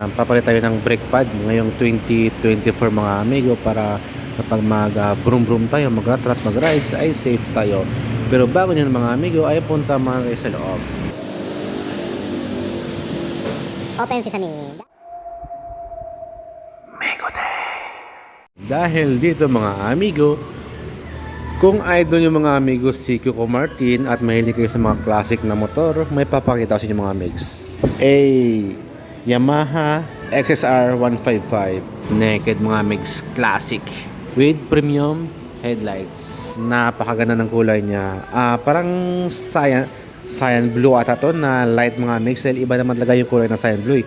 Um, papalit tayo ng brake pad ngayong 2024 mga amigo para kapag mag uh, brum brum tayo, mag rat mag rides ay safe tayo. Pero bago nyan mga amigo ay punta mga kayo sa loob. Open Sesame. Dahil dito mga amigo, kung idol yung mga amigo si Coco Martin at mahilig kayo sa mga classic na motor, may papakita ko sa inyo mga amigs. A Yamaha XSR 155 Naked mga amigs Classic with premium headlights. Napakaganda ng kulay niya. Ah, parang cyan, cyan blue ata to na light mga amigs. Dahil iba naman talaga yung kulay ng cyan blue. eh.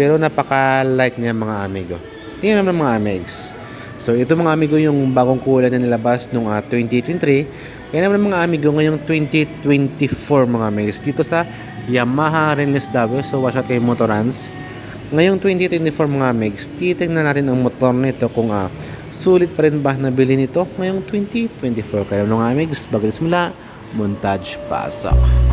Pero napaka-light niya mga amigo. Tingnan naman mga amigs. So ito mga amigo yung bagong kulay na nilabas nung ah, 2023. Kaya naman mga amigo ngayong 2024 mga amigs dito sa Yamaha Renless Davao. So watch out kayo Motorans. Ngayong 2024 mga amigs, titignan natin ang motor nito kung ah, sulit pa rin ba nabili nito ngayong 2024. Kaya mga amigs, bago simula, montage pasok.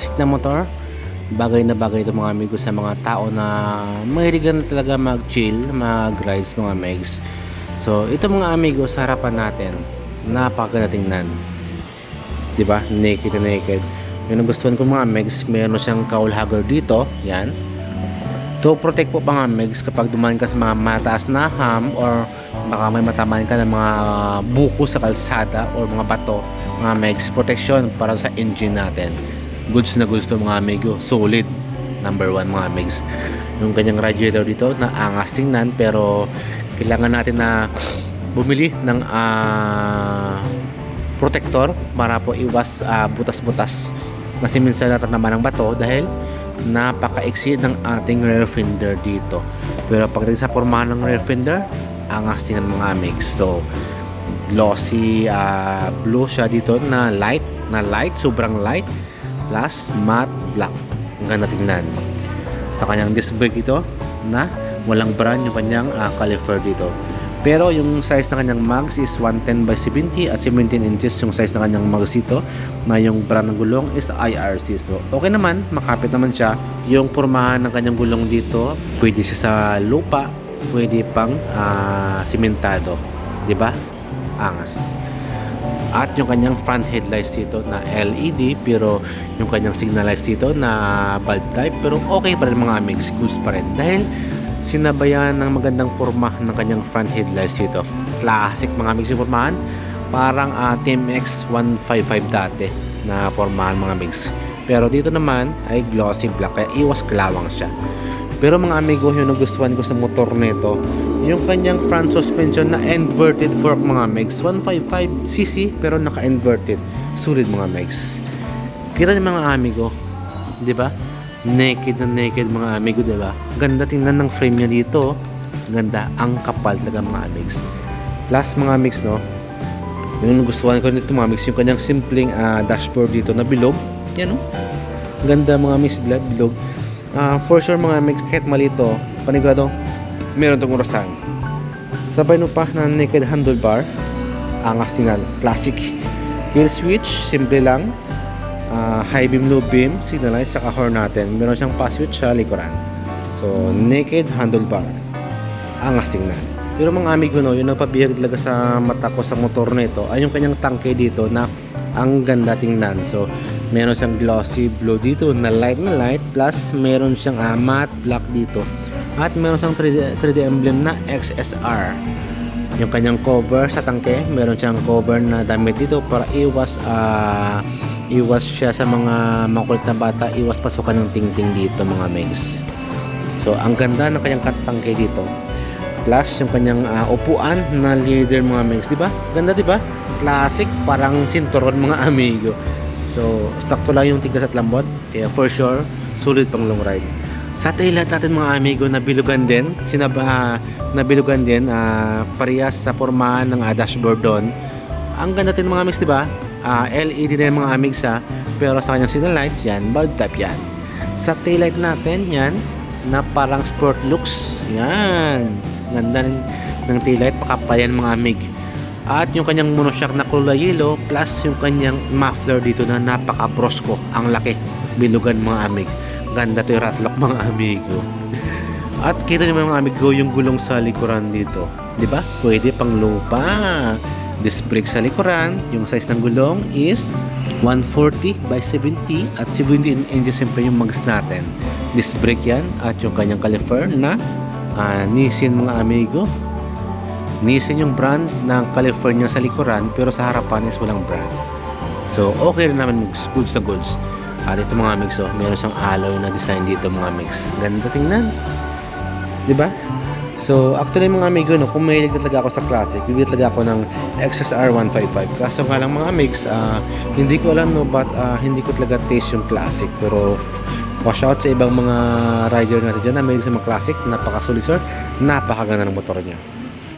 Classic na motor. Bagay na bagay ito mga amigo sa mga tao na mahilig lang talaga mag chill mag rides mga megs. So ito mga amigo sa harapan natin napakaganda tingnan. Di ba naked na naked. Yung nagustuhan ko mga megs meron siyang cowl hugger dito. Yan. To protect po mga megs kapag dumaan ka sa mga mataas na ham or baka may matamaan ka ng mga buko sa kalsada or mga bato mga megs protection para sa engine natin goods na goods to mga amigo. Solid. Number one mga amigs. Yung kanyang radiator dito na angas tingnan pero kailangan natin na bumili ng ah, protector para po iwas ah, butas-butas. Kasi minsan natanaman ng bato dahil napaka-exceed ng ating rear fender dito. Pero pagdating sa pormahan ng rear fender angas tingnan mga amigs. So glossy ah, blue siya dito na light na light sobrang light plus matte black. Ang ganda tingnan. Sa kanyang disc brake dito na walang brand yung kanyang ah, caliper dito. Pero yung size ng kanyang mags is 110 by 70 at 17 inches yung size ng kanyang mags dito na yung brand ng gulong is IRC so okay naman makapit naman siya. Yung pormahan ng kanyang gulong dito pwede siya sa lupa pwede pang ah, simentado. Ba? Angas at yung kanyang front headlights dito na LED pero yung kanyang signal lights dito na bulb type pero okay pa rin mga mix goods pa rin. Dahil sinabayan ng magandang forma ng kanyang front headlights dito. Classic mga mix yung formahan. Parang uh, Team X 155 dati na formahan mga mix. Pero dito naman ay glossy black kaya iwas kalawang siya pero mga amigo, yung nagustuhan ko sa motor nito, yung kanyang front suspension na inverted fork mga megs. 155cc pero naka-inverted. Sulit mga megs. Kita niyo mga amigo, di ba? Naked na naked mga amigo, di ba? Ganda tingnan ng frame niya dito. Ganda, ang kapal talaga mga amigs. Plus mga amigs, no? Yung nagustuhan ko nito mga amigs, yung kanyang simpleng ah, dashboard dito na bilog. Yan, no? Ganda mga amigs, bilog. Ah, for sure mga mix kahit malito, panigurado, meron tong orasan. Sabay no pa na naked handlebar, angas signal, classic. Kill switch, simple lang. Ah, high beam, low beam, signal light, tsaka horn natin. Meron siyang pass switch sa likuran. So, naked handlebar. Angas tingnan. Pero mga amigo no, yung nagpabihag talaga sa mata ko sa motor nito ay yung kanyang tangke dito na ang ganda tingnan. So, meron siyang glossy blue dito na light na light plus meron siyang ah, matte black dito. At meron siyang 3D, 3D emblem na XSR yung kanyang cover sa tangke meron siyang cover na damit dito para iwas ah, iwas siya sa mga makulit na bata iwas pasukan ng tingting dito mga megs so ang ganda ng kanyang tangke dito. Plus yung kanyang ah, upuan na leather mga megs di ba? Ganda di ba? Classic parang sinturon mga amigo So, sakto lang yung tigas at lambot. Kaya for sure, sulit pang long ride. Sa taillight natin mga amigo, nabilugan din. Sinaba, uh, nabilugan din. Uh, parehas sa pormahan ng uh, dashboard doon. Ang ganda din mga mix, di ba? Ah, LED na yung mga amigs ha. Pero sa kanyang signal light, yan, bulb type yan. Sa taillight natin, yan, na parang sport looks. Yan. Ganda ng, ng taillight, pakapayan mga amig. At yung kanyang monoshock na kulay yellow plus yung kanyang muffler dito na napaka-brosco. Ang laki. Binugan mga amig. Ganda to yung ratlock mga amigo. At kita nyo mga amigo yung gulong sa likuran dito. Di ba? Pwede pang lupa. Disc brake sa likuran. Yung size ng gulong is 140 by 70 at 17 inches siyempre yung mags natin. Disc brake yan at yung kanyang caliper na ah, Nissin mga amigo. Nissin yung brand ng caliper niya sa likuran pero sa harapan is walang brand. So okay rin naman goods na goods. At ito mga mix, oh, meron siyang alloy na design dito mga mix. Ganda tingnan. 'Di ba? So, actually mga amigo, no, kung mahilig talaga ako sa classic, bibili talaga ako ng XSR 155. Kaso nga lang mga mix, ah, hindi ko alam no, but ah, hindi ko talaga taste yung classic. Pero, watch out sa ibang mga rider natin dyan na mahilig sa mga classic. Napakasulit sir, napakaganda ng motor niya.